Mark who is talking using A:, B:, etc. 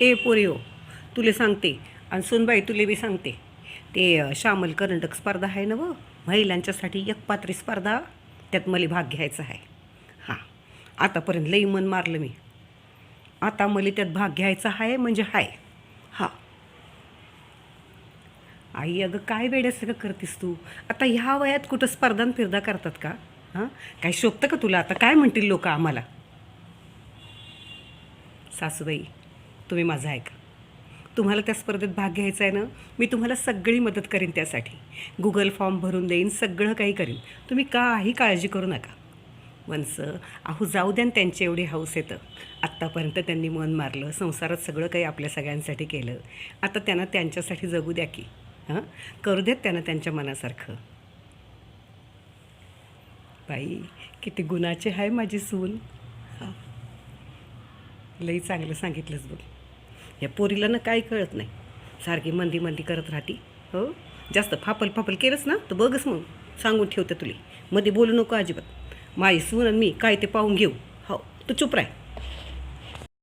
A: ए पोरिओ हो, तुले सांगते. आणि सुनबाई तुले बी सांगते. ते श्यामल करंडक स्पर्धा आहे ना व महिलांच्यासाठी एक पात्री स्पर्धा. त्यात मला भाग घ्यायचा आहे. हां आतापर्यंत लई मन मारलं मी. आता मला त्यात भाग घ्यायचा आहे म्हणजे हाय. हां. आई अगं काय वेड्यासारखं करतेस तू? आता ह्या वयात कुठं स्पर्धान फिरदा करतात का? हां? काय शोभतं का तुला? आता काय म्हणतील लोक आम्हाला? सासूबाई तुम्ही माझं ऐका. तुम्हाला त्या स्पर्धेत भाग घ्यायचा आहे ना मी तुम्हाला सगळी मदत करीन त्यासाठी. गुगल फॉर्म भरून देईन सगळं काही करीन. तुम्ही काही काळजी करू नका. वंस अहो जाऊ द्या त्यांची एवढी हौस येतं. आत्तापर्यंत त्यांनी मन मारलं संसारात सगळं काही आपल्या सगळ्यांसाठी केलं. आता त्यांना त्यांच्यासाठी जगू द्या की. हां? करू देत त्यांना त्यांच्या मनासारखं. बाई किती गुणाचे आहे माझी सून. हां. लई चांगलं सांगितलंच बघ. या पोरीला ना काही कळत नाही. सारखी मंदी मंदी करत राहती. हो? जास्त फापल फापल केलंच ना तर बघच मग. सांगून ठेवते तुला. मध्ये बोलू नको अजिबात. माई सून आणि मी काय ते पाहून घेऊ. हो तू चुप राह.